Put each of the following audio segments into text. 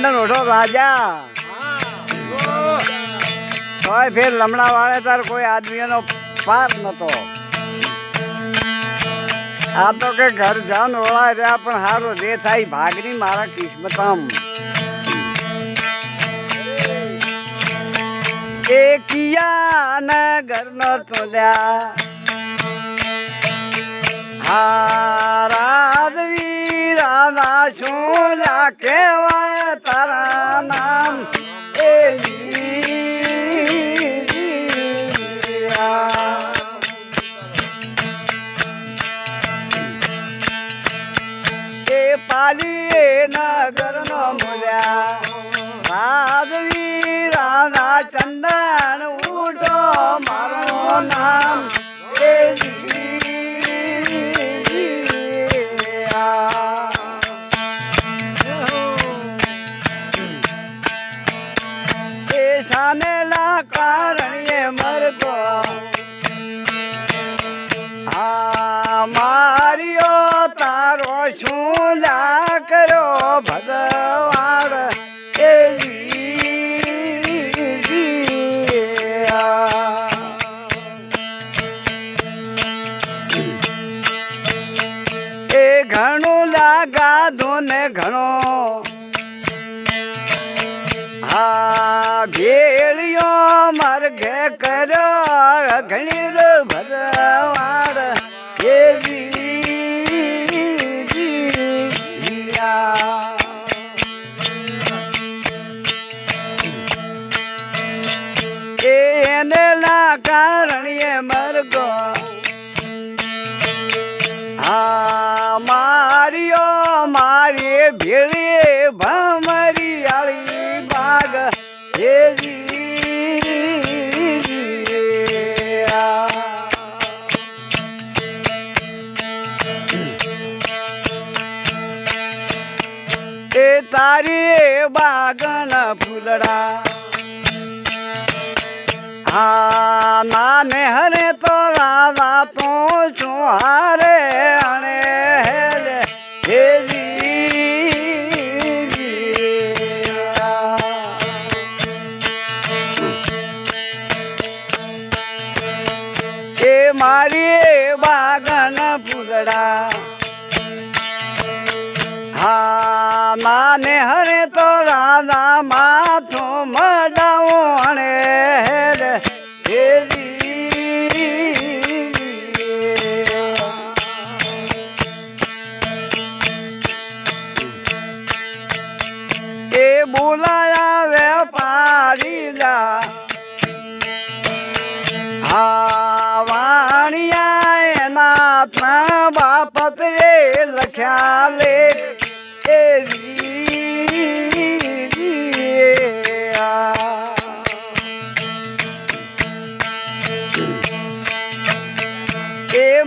અંદર ઓઢો રાજા. તોય ફેર લમણા વાળે તાર કોઈ આદમીનો પાર નતો. આ તો કે ઘર જાન ઓળા રહ્યા, પણ હારો જે થાય ભાગની મારા કિસ્મતમ. એકિયા કિયા નગર નો તુલ્યા. હારા વીરાના શું લા કેવાય તારા નામ એ. એ પાલી નગર નો મૂલ્યા રાધવી રાધા ચંદન ઉડો મારો નામ ઘણું લાગાધું ને ઘણો. હા ભેળિયો માર્ગે કર્યો ઘણી રો ભગવાન તારી બાગન ફૂલડા હા નાને હરે તો રાધા તો છું હારે હણે હેલે.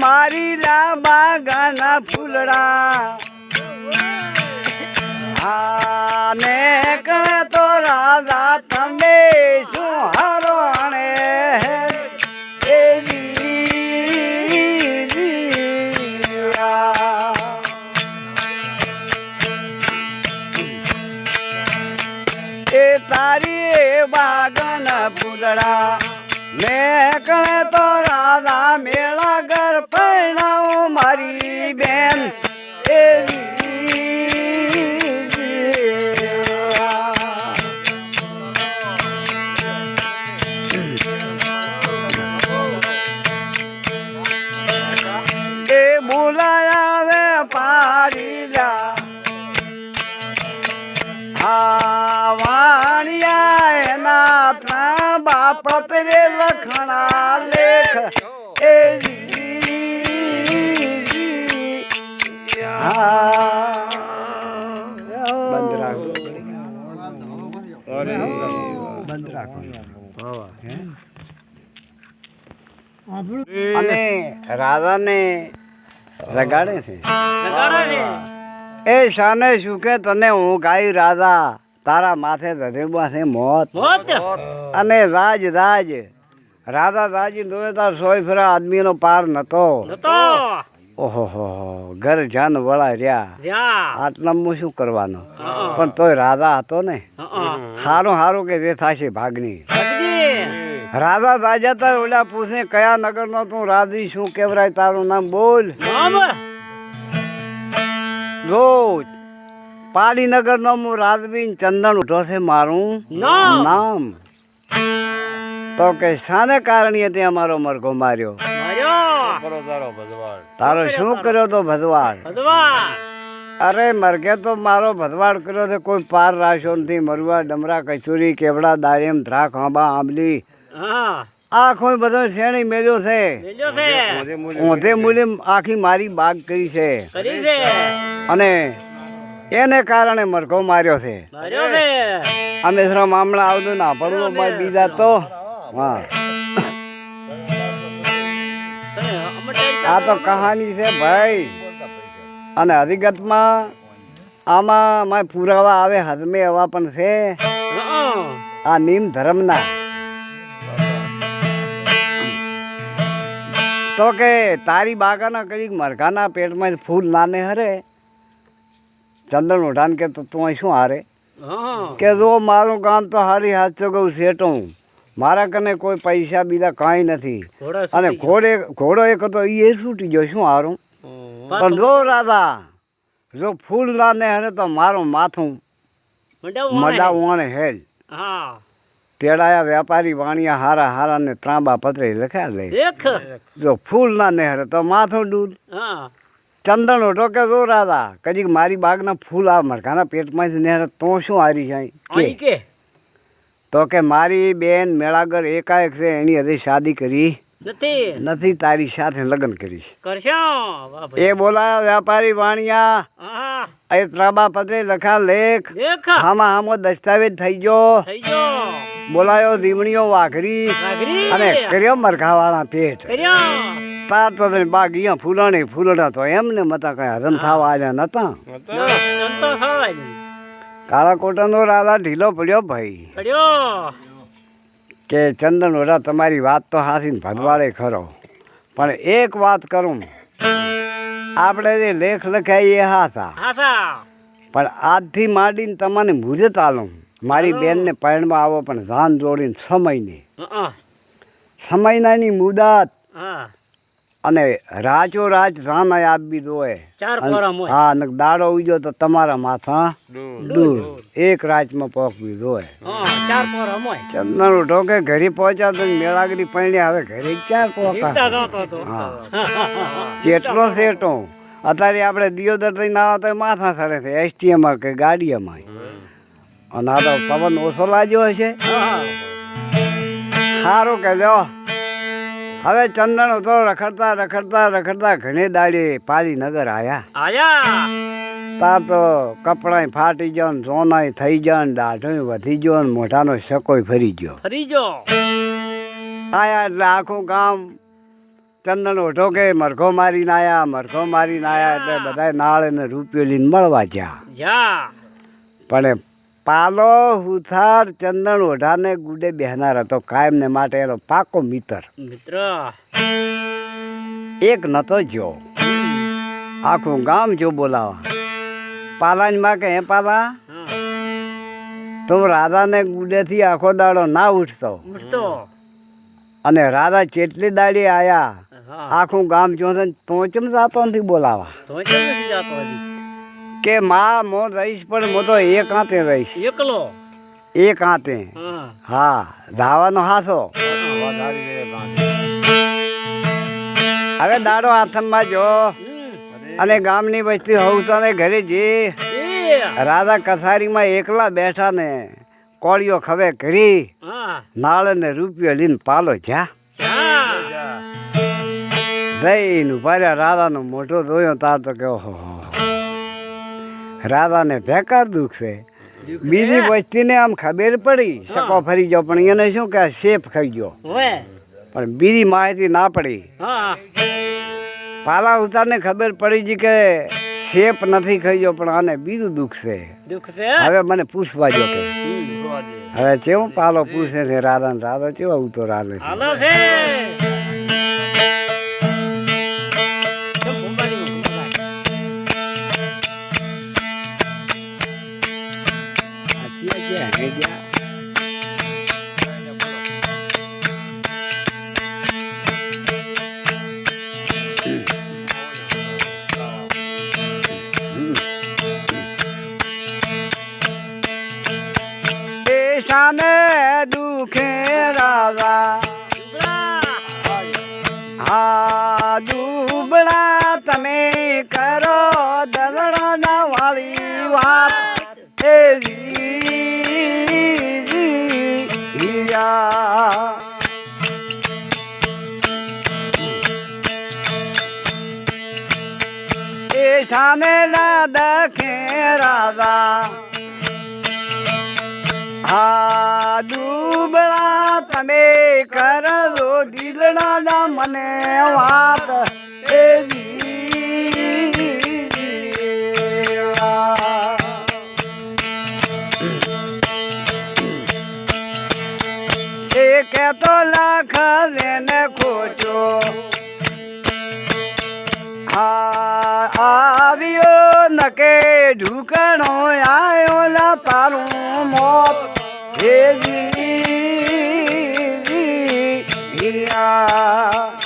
મારી લાંબા ગાના ફૂલડા. આને કણ તો રાધા તમે શું ત્રણ બાપ રે લખણા લેખ. એ બંધ રાખો બંધ રાખો અને રાધાને રગાડે છે. એ શાને શું કે તને હું ગાય રાધા. તારા માથે મોત. અને રાજ રાજ. રાધા રાજી દોરે તાર સોય ફેરા આદમીનો પાર નતો. ઓહો હો હો. ઘર જાન વળા રહ્યા. આટલામાં શું કરવાનો? પણ તોય રાધા હતો ને. હારું સારું સારું કે જે થશે ભાગની. રાધા રાજા તાર ઓલા પૂછે કયા નગરનો તું રાધી શું કેવરાય તારું નામ બોલ. રોજ. જો પાડીનગર નો હું રાજવીન ચંદન ઉઠો છે મારું નામ? તો કે શાને કારણે તે અમારો મરઘો માર્યો? માર્યો? તારો શું કર્યો તો ભદવાડ? અરે મરઘે તો મારો ભદવાડ કર્યો છે કોઈ પાર રાશો નથી મરવા ડમરા કચુરી કેવડા દાયમ ધ્રાક આંબા આંબલી. હા. આખો બધો શેણી મેળ્યો છે? ઊંધે મૂલે આખી મારી બાગ કરી છે. અને એને કારણે મરઘો માર્યો છે. અમે જરા મામલા આવતું ના પડવું પણ બીજા તો. હા. આ તો કહાની છે ભાઈ. અને હકીકતમાં આમાં મારે પુરાવા આવે હદમે એવા પણ છે. આ નિમ ધર્મના. તો કે તારી બાગાના કરી મરઘાના પેટમાં ફૂલ નાને હરે. ચંદન ઉઠાન કે તો તું અહીં શું હારે? કે જો મારું કામ તો હારી હાથ ગયું સેટું મારા કને કોઈ પૈસા બીજા કાંઈ નથી. અને ઘોડે ઘોડો એક હતો એ છૂટી ગયો શું હારું? પણ જો રાધા જો ફૂલ નાને હરે તો મારું માથું મંડાવું મડા વણે હેલ તેડાયા વેપારી વાણિયા હારા હારા ને ત્રાંબા પતરે લખ્યા લે. જો ફૂલ ના નહેરે તો માથું ડૂલ. હા. ચંદન ઓઢો કે જો રાધા. કદીક મારી બાગના ફૂલ આ મરઘાના પેટમાંથી ને તો શું હારી છે કે? તો કે મારી બેન મેળાગર એકાએક છે એની હજી શાદી કરી. નથી? નથી તારી સાથે લગ્ન કરી કરશો? એ બોલાયો વેપારી વાણિયા. એ ત્રાબા પતરે લખા લેખ. હામાં આમાં આમો દસ્તાવેજ થઈ ગયો. બોલાયો દીવણીઓ વાઘરી. અને કર્યો મરઘાવાળા પેટ. કર્યો. તાર તો બાગ અહીંયા ફૂલણે ફૂલડા તો એમને મતા કઈ હરમ થવા આવ્યા નતા. કાળા કોટાનો રાધા ઢીલો પડ્યો ભાઈ. પડ્યો? કે ચંદન ઓરા તમારી વાત તો હાથી ભગવાડે ખરો. પણ એક વાત કરું. આપણે જે લેખ લખાય એ હાથા. પણ આજથી માંડીને તમને મુજત આલું. મારી બેનને પરણમાં આવો પણ જાન જોડીને સમયની. હા. સમયનાની મુદત. હા. અને રાજો રાજ જાન આપી દોય. ચાર હા ને દાડો ઉજો તો તમારા માથા દૂર એક રાતમાં પોકવી દોય. હા ચાર પોરા ચંદન ઢોકે ઘરે પહોંચ્યા તો મેળાગરી પૈણ્યા હવે ઘરે ક્યાં પોકા જતો તો. હા. જેટલો સેટો અત્યારે આપણે દિયોદર થઈને આવો તો માથા સડે છે એસટીએમાં કે ગાડીએમાં અને આ તો પવન ઓછો લાગ્યો હશે. સારું કે લ્યો હવે ચંદન તો રખડતા રખડતા રખડતા ઘણી દાડી પાલી નગર આયા. આયા? તાર તો કપડાં ફાટી ગયો ને સોનાય થઈ ગયો ને દાઢો વધી ગયો ને મોઢાનો શકોય ફરી ગયો. ફરી ગયો? આયા એટલે આખું ગામ ચંદન ઓઢો કે મરઘો મારીને આયા મરઘો મારીને આયા એટલે બધા નાળ અને રૂપિયો લઈને મળવા ગયા પણ પાલો હુથાર ચંદન ઓઢાને ગુડે બેહનાર હતો. કાયમને માટે એનો પાકો મિત્ર. મિત્ર. એક નતો જો આખું ગામ જો બોલાવા. પાલાની માં કે હે પાલા? તું રાધાને ગુડેથી આખો દાડો ના ઉઠતો. ઉઠતો. અને રાધા ચેટલી દાડી આયા? આખું ગામ જો તો ચમ જાતો નથી બોલાવા. તો નથી જાતો કે માં મો રહીશ પણ મો તો એક હાથે રહીશ. એકલો? એક હાથે હા. ધાવાનો હાથો. હવે દાડો આથમમાં જો. અને ગામની વસ્તી હોઉં તો ને ઘરે જે રાધા કસારીમાં એકલા બેઠા ને કોળીઓ ખવે કરી નાળ ને રૂપિયો લઈને પાલો જા. જા જઈને ઊભા રાધાનો મોટો જોયો તાર તો કે ઓહો રાધાને ભેકાર દુઃખ છે. બીજી વસ્તીને આમ ખબર પડી શકો ફરી ગયો પણ એને શું કે સેફ ખાઈ ગયો. પણ બીજી માહિતી ના પડી. પાલા ઉતારને ખબર પડી છે કે સેફ નથી ખાઈ ગયો પણ આને બીજું દુઃખ છે. હવે મને પૂછવા જો કે. હવે કેવું પાલો પૂછે છે રાધા ને રાધા કેવા ઉતો હાલે છે. તમે ક્યાં ગયા સામે ના દખે રાધા હા દુબળા તમે કરજો દિલડાના મને વાત. એ કેતો લાખ ને નકે ઢુકણો આયો ના તારું મોત. હે જી હિયા